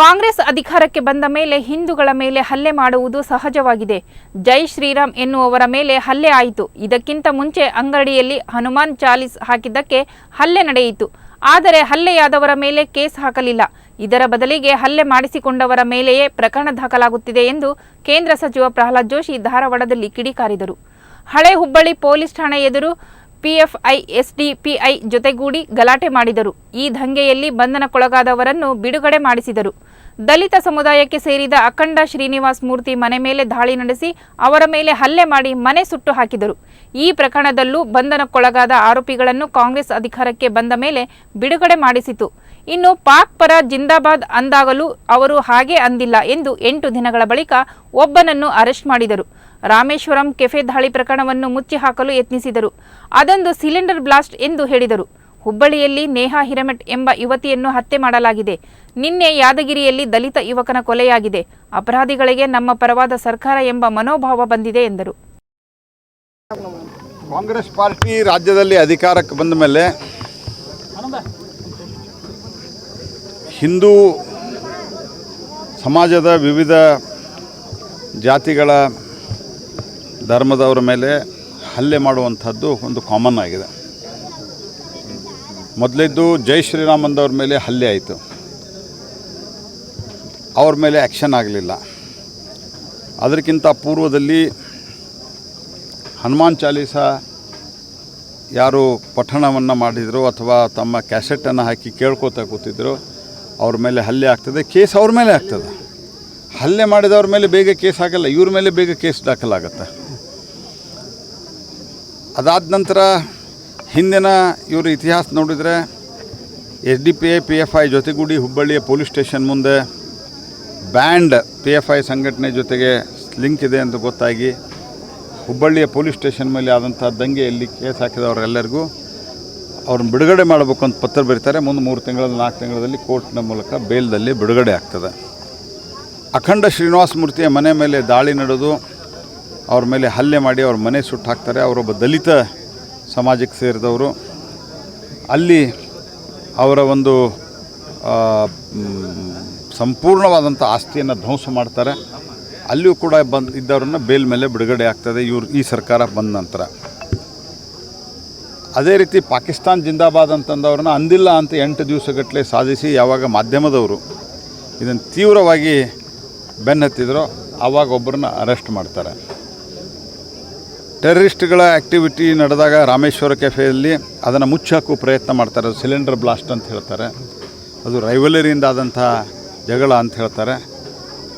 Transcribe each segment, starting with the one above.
ಕಾಂಗ್ರೆಸ್ ಅಧಿಕಾರಕ್ಕೆ ಬಂದ ಮೇಲೆ ಹಿಂದೂಗಳ ಮೇಲೆ ಹಲ್ಲೆ ಮಾಡುವುದು ಸಹಜವಾಗಿದೆ. ಜೈ ಶ್ರೀರಾಮ್ ಎನ್ನುವವರ ಮೇಲೆ ಹಲ್ಲೆ ಆಯಿತು. ಇದಕ್ಕಿಂತ ಮುಂಚೆ ಅಂಗಡಿಯಲ್ಲಿ ಹನುಮಾನ್ ಚಾಲೀಸ್ ಹಾಕಿದ್ದಕ್ಕೆ ಹಲ್ಲೆ ನಡೆಯಿತು. ಆದರೆ ಹಲ್ಲೆಯಾದವರ ಮೇಲೆ ಕೇಸ್ ಹಾಕಲಿಲ್ಲ. ಇದರ ಬದಲಿಗೆ ಹಲ್ಲೆ ಮಾಡಿಸಿಕೊಂಡವರ ಮೇಲೆಯೇ ಪ್ರಕರಣ ದಾಖಲಾಗುತ್ತಿದೆ ಎಂದು ಕೇಂದ್ರ ಸಚಿವ ಪ್ರಹ್ಲಾದ್ ಜೋಶಿ ಧಾರವಾಡದಲ್ಲಿ ಕಿಡಿಕಾರಿದರು. ಹಳೆ ಹುಬ್ಬಳ್ಳಿ ಪೊಲೀಸ್ ಠಾಣೆ ಎದುರು ಪಿಎಫ್ಐ ಎಸ್ಡಿಪಿಐ ಜೊತೆಗೂಡಿ ಗಲಾಟೆ ಮಾಡಿದರು. ಈ ದಂಗೆಯಲ್ಲಿ ಬಂಧನಕ್ಕೊಳಗಾದವರನ್ನು ಬಿಡುಗಡೆ ಮಾಡಿಸಿದರು. ದಲಿತ ಸಮುದಾಯಕ್ಕೆ ಸೇರಿದ ಅಖಂಡ ಶ್ರೀನಿವಾಸ್ ಮೂರ್ತಿ ಮನೆ ಮೇಲೆ ದಾಳಿ ನಡೆಸಿ ಅವರ ಮೇಲೆ ಹಲ್ಲೆ ಮಾಡಿ ಮನೆ ಸುಟ್ಟು ಹಾಕಿದರು. ಈ ಪ್ರಕರಣದಲ್ಲೂ ಬಂಧನಕ್ಕೊಳಗಾದ ಆರೋಪಿಗಳನ್ನು ಕಾಂಗ್ರೆಸ್ ಅಧಿಕಾರಕ್ಕೆ ಬಂದ ಮೇಲೆ ಬಿಡುಗಡೆ ಮಾಡಿಸಿತು. ಇನ್ನು ಪಾಕ್ ಪರ ಜಿಂದಾಬಾದ್ ಅಂದಾಗಲೂ ಅವರು ಹಾಗೆ ಅಂದಿಲ್ಲ ಎಂದು ಎಂಟು ದಿನಗಳ ಬಳಿಕ ಒಬ್ಬನನ್ನು ಅರೆಸ್ಟ್ ಮಾಡಿದರು. ರಾಮೇಶ್ವರಂ ಕೆಫೆ ದಾಳಿ ಪ್ರಕರಣವನ್ನು ಮುಚ್ಚಿ ಹಾಕಲು ಯತ್ನಿಸಿದರು. ಅದೊಂದು ಸಿಲಿಂಡರ್ ಬ್ಲಾಸ್ಟ್ ಎಂದು ಹೇಳಿದರು. ಹುಬ್ಬಳ್ಳಿಯಲ್ಲಿ ನೇಹಾ ಹಿರಮಟ್ ಎಂಬ ಯುವತಿಯನ್ನು ಹತ್ಯೆ ಮಾಡಲಾಗಿದೆ. ನಿನ್ನೆ ಯಾದಗಿರಿಯಲ್ಲಿ ದಲಿತ ಯುವಕನ ಕೊಲೆಯಾಗಿದೆ. ಅಪರಾಧಿಗಳಿಗೆ ನಮ್ಮ ಪರವಾದ ಸರ್ಕಾರ ಎಂಬ ಮನೋಭಾವ ಬಂದಿದೆ ಎಂದರು. ಕಾಂಗ್ರೆಸ್ ಪಾರ್ಟಿ ರಾಜ್ಯದಲ್ಲಿ ಅಧಿಕಾರಕ್ಕೆ ಬಂದ ಮೇಲೆ ಹಿಂದೂ ಸಮಾಜದ ವಿವಿಧ ಜಾತಿಗಳ ಧರ್ಮದವರ ಮೇಲೆ ಹಲ್ಲೆ ಮಾಡುವಂಥದ್ದು ಒಂದು ಕಾಮನ್ ಆಗಿದೆ. ಮೊದಲಿದ್ದು ಜೈ ಶ್ರೀರಾಮಂದವ್ರ ಮೇಲೆ ಹಲ್ಲೆ ಆಯಿತು. ಅವ್ರ ಮೇಲೆ ಆ್ಯಕ್ಷನ್ ಆಗಲಿಲ್ಲ. ಅದಕ್ಕಿಂತ ಪೂರ್ವದಲ್ಲಿ ಹನುಮಾನ್ ಚಾಲೀಸ ಯಾರು ಪಠಣವನ್ನು ಮಾಡಿದರು ಅಥವಾ ತಮ್ಮ ಕ್ಯಾಸೆಟನ್ನು ಹಾಕಿ ಕೇಳ್ಕೊತಾ ಕೂತಿದ್ರು, ಅವ್ರ ಮೇಲೆ ಹಲ್ಲೆ ಆಗ್ತದೆ, ಕೇಸ್ ಅವ್ರ ಮೇಲೆ ಆಗ್ತದೆ. ಹಲ್ಲೆ ಮಾಡಿದವ್ರ ಮೇಲೆ ಬೇಗ ಕೇಸ್ ಆಗಲ್ಲ, ಇವ್ರ ಮೇಲೆ ಬೇಗ ಕೇಸ್ ದಾಖಲಾಗತ್ತೆ. ಅದಾದ ನಂತರ ಹಿಂದಿನ ಇವರು ಇತಿಹಾಸ ನೋಡಿದರೆ S D P A, P F I ಜೊತೆಗೂಡಿ ಹುಬ್ಬಳ್ಳಿಯ ಪೊಲೀಸ್ ಸ್ಟೇಷನ್ ಮುಂದೆ ಬ್ಯಾಂಡ್ ಪಿ ಎಫ್ ಐ ಸಂಘಟನೆ ಜೊತೆಗೆ ಲಿಂಕ್ ಇದೆ ಅಂತ ಗೊತ್ತಾಗಿ ಹುಬ್ಬಳ್ಳಿಯ ಪೊಲೀಸ್ ಸ್ಟೇಷನ್ ಮೇಲೆ ಆದಂಥ ದಂಗೆಯಲ್ಲಿ ಕೇಸ್ ಹಾಕಿದವರೆಲ್ಲರಿಗೂ ಅವ್ರನ್ನ ಬಿಡುಗಡೆ ಮಾಡಬೇಕು ಅಂತ ಪತ್ರ ಬರೀತಾರೆ. ಮುಂದೆ ಮೂರು ತಿಂಗಳಲ್ಲಿ, ನಾಲ್ಕು ತಿಂಗಳಲ್ಲಿ ಕೋರ್ಟ್ನ ಮೂಲಕ ಬೇಲ್ದಲ್ಲಿ ಬಿಡುಗಡೆ ಆಗ್ತದೆ. ಅಖಂಡ ಶ್ರೀನಿವಾಸ ಮೂರ್ತಿಯ ಮನೆ ಮೇಲೆ ದಾಳಿ ನಡೆದು ಅವ್ರ ಮೇಲೆ ಹಲ್ಲೆ ಮಾಡಿ ಅವ್ರ ಮನೆ ಸುಟ್ಟು ಹಾಕ್ತಾರೆ. ಅವರೊಬ್ಬ ದಲಿತ ಸಮಾಜಕ್ಕೆ ಸೇರಿದವರು. ಅಲ್ಲಿ ಅವರ ಒಂದು ಸಂಪೂರ್ಣವಾದಂಥ ಆಸ್ತಿಯನ್ನು ಧ್ವಂಸ ಮಾಡ್ತಾರೆ. ಅಲ್ಲಿಯೂ ಕೂಡ ಬಂದ್, ಇದ್ದವ್ರನ್ನ ಬೇಲ್ ಮೇಲೆ ಬಿಡುಗಡೆ ಆಗ್ತದೆ. ಇವ್ರು ಈ ಸರ್ಕಾರ ಬಂದ ನಂತರ. ಅದೇ ರೀತಿ ಪಾಕಿಸ್ತಾನ್ ಜಿಂದಾಬಾದ್ ಅಂತಂದವ್ರನ್ನ ಅಂದಿಲ್ಲ ಅಂತ ಎಂಟು ದಿವಸಗಟ್ಟಲೆ ಸಾಧಿಸಿ ಯಾವಾಗ ಮಾಧ್ಯಮದವರು ಇದನ್ನು ತೀವ್ರವಾಗಿ ಬೆನ್ನತ್ತಿದ್ರೋ ಆವಾಗ ಒಬ್ಬರನ್ನ ಅರೆಸ್ಟ್ ಮಾಡ್ತಾರೆ. ಟೆರರಿಸ್ಟ್ಗಳ ಆ್ಯಕ್ಟಿವಿಟಿ ನಡೆದಾಗ ರಾಮೇಶ್ವರ ಕೆಫೆಯಲ್ಲಿ ಅದನ್ನು ಮುಚ್ಚಾಕೋ ಪ್ರಯತ್ನ ಮಾಡ್ತಾರೆ. ಸಿಲಿಂಡರ್ ಬ್ಲಾಸ್ಟ್ ಅಂತ ಹೇಳ್ತಾರೆ. ಅದು ರೈವಲರಿಯಿಂದ ಆದಂಥ ಜಗಳ ಅಂತ ಹೇಳ್ತಾರೆ.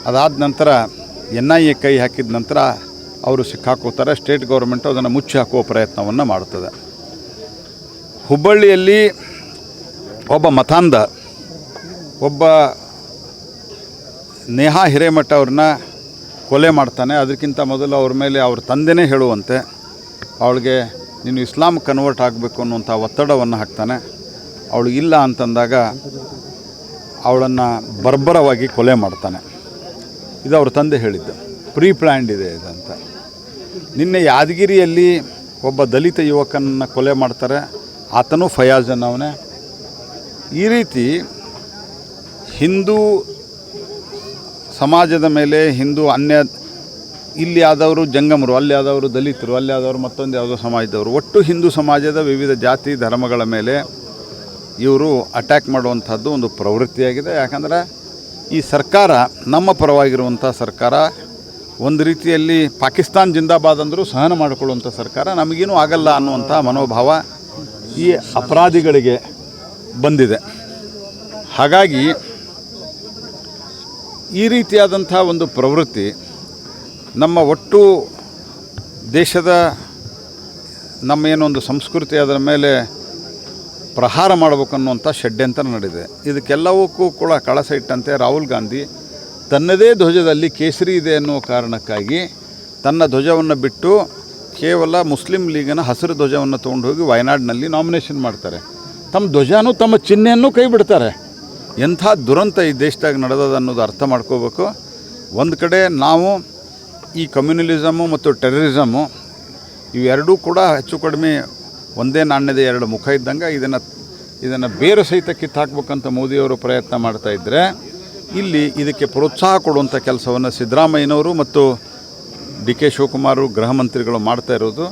ಅದಾದ ನಂತರ ಎನ್ ಐ ಎ ಕೈ ಹಾಕಿದ ನಂತರ ಅವರು ಸಿಕ್ಕಾಕೋತಾರೆ. ಸ್ಟೇಟ್ ಗೌರ್ಮೆಂಟು ಅದನ್ನು ಮುಚ್ಚಿ ಹಾಕುವ ಪ್ರಯತ್ನವನ್ನು ಮಾಡುತ್ತದೆ ಹುಬ್ಬಳ್ಳಿಯಲ್ಲಿ ಒಬ್ಬ ಮತಾಂಧ, ಒಬ್ಬ ನೇಹಾ ಹಿರೇಮಠ ಅವ್ರನ್ನ ಕೊಲೆ ಮಾಡ್ತಾನೆ. ಅದಕ್ಕಿಂತ ಮೊದಲು ಅವ್ರ ಮೇಲೆ ಅವ್ರ ತಂದೆನೇ ಹೇಳುವಂತೆ ಅವಳಿಗೆ ನೀನು ಇಸ್ಲಾಂ ಕನ್ವರ್ಟ್ ಆಗಬೇಕು ಅನ್ನುವಂಥ ಒತ್ತಡವನ್ನು ಹಾಕ್ತಾನೆ. ಅವಳು ಇಲ್ಲ ಅಂತಂದಾಗ ಅವಳನ್ನು ಬರ್ಬರವಾಗಿ ಕೊಲೆ ಮಾಡ್ತಾನೆ. ಇದು ಅವ್ರ ತಂದೆ ಹೇಳಿದ್ದು. ಪ್ರೀ ಪ್ಲ್ಯಾಂಡ್ ಇದೆ ಇದಂತ. ನಿನ್ನೆ ಯಾದಗಿರಿಯಲ್ಲಿ ಒಬ್ಬ ದಲಿತ ಯುವಕನನ್ನು ಕೊಲೆ ಮಾಡ್ತಾರೆ. ಆತನೂ ಫಯಾಜ್ ಈ ರೀತಿ ಹಿಂದೂ ಸಮಾಜದ ಮೇಲೆ ಹಿಂದೂ ಅನ್ಯ, ಇಲ್ಲಿ ಆದವರು ಜಂಗಮರು, ಅಲ್ಲಿ ಆದವರು ದಲಿತರು, ಅಲ್ಲಿ ಆದವರು ಮತ್ತೊಂದು ಯಾವುದೋ ಸಮಾಜದವರು. ಒಟ್ಟು ಹಿಂದೂ ಸಮಾಜದ ವಿವಿಧ ಜಾತಿ ಧರ್ಮಗಳ ಮೇಲೆ ಇವರು ಅಟ್ಯಾಕ್ ಮಾಡುವಂಥದ್ದು ಒಂದು ಪ್ರವೃತ್ತಿಯಾಗಿದೆ. ಯಾಕಂದರೆ ಈ ಸರ್ಕಾರ, ನಮ್ಮ ಪರವಾಗಿರುವಂಥ ಸರ್ಕಾರ, ಒಂದು ರೀತಿಯಲ್ಲಿ ಪಾಕಿಸ್ತಾನ್ ಜಿಂದಾಬಾದ್ ಅಂದರೂ ಸಹನ ಮಾಡಿಕೊಳ್ಳುವಂಥ ಸರ್ಕಾರ, ನಮಗೇನು ಆಗಲ್ಲ ಅನ್ನುವಂಥ ಮನೋಭಾವ ಈ ಅಪರಾಧಿಗಳಿಗೆ ಬಂದಿದೆ. ಹಾಗಾಗಿ ಈ ರೀತಿಯಾದಂಥ ಒಂದು ಪ್ರವೃತ್ತಿ ನಮ್ಮ ಒಟ್ಟು ದೇಶದ ನಮ್ಮ ಏನೊಂದು ಸಂಸ್ಕೃತಿ ಅದರ ಮೇಲೆ ಪ್ರಹಾರ ಮಾಡಬೇಕನ್ನುವಂಥ ಷಡ್ಯಂತರ ನಡೆದಿದೆ. ಇದಕ್ಕೆಲ್ಲವಕ್ಕೂ ಕೂಡ ಕಳಸ ಇಟ್ಟಂತೆ ರಾಹುಲ್ ಗಾಂಧಿ ತನ್ನದೇ ಧ್ವಜದಲ್ಲಿ ಕೇಸರಿ ಇದೆ ಅನ್ನುವ ಕಾರಣಕ್ಕಾಗಿ ತನ್ನ ಧ್ವಜವನ್ನು ಬಿಟ್ಟು ಕೇವಲ ಮುಸ್ಲಿಂ ಲೀಗಿನ ಹಸಿರು ಧ್ವಜವನ್ನು ತೊಗೊಂಡು ಹೋಗಿ ವಯನಾಡಿನಲ್ಲಿ ನಾಮಿನೇಷನ್ ಮಾಡ್ತಾರೆ. ತಮ್ಮ ಧ್ವಜನೂ ತಮ್ಮ ಚಿಹ್ನೆಯನ್ನು ಕೈ ಬಿಡ್ತಾರೆ. ಎಂಥ ದುರಂತ ಈ ದೇಶದಾಗ ನಡೆದದ ಅನ್ನೋದು ಅರ್ಥ ಮಾಡ್ಕೋಬೇಕು. ಒಂದು ಕಡೆ ನಾವು ಈ ಕಮ್ಯುನಲಿಸಮು ಮತ್ತು ಟೆರರಿಸಮು ಇವೆರಡೂ ಕೂಡ ಹೆಚ್ಚು ಕಡಿಮೆ ಒಂದೇ ನಾಣ್ಯದ ಎರಡು ಮುಖ ಇದ್ದಂಗೆ ಇದನ್ನು ಇದನ್ನು ಬೇರು ಸಹಿತ ಕಿತ್ತಾಕ್ಬೇಕಂತ ಮೋದಿಯವರು ಪ್ರಯತ್ನ ಮಾಡ್ತಾ ಇದ್ದರೆ ಇಲ್ಲಿ ಇದಕ್ಕೆ ಪ್ರೋತ್ಸಾಹ ಕೊಡುವಂಥ ಕೆಲಸವನ್ನು ಸಿದ್ದರಾಮಯ್ಯನವರು ಮತ್ತು ಡಿ ಕೆ ಶಿವಕುಮಾರು ಗೃಹ ಮಂತ್ರಿಗಳು ಮಾಡ್ತಾ ಇರೋದು.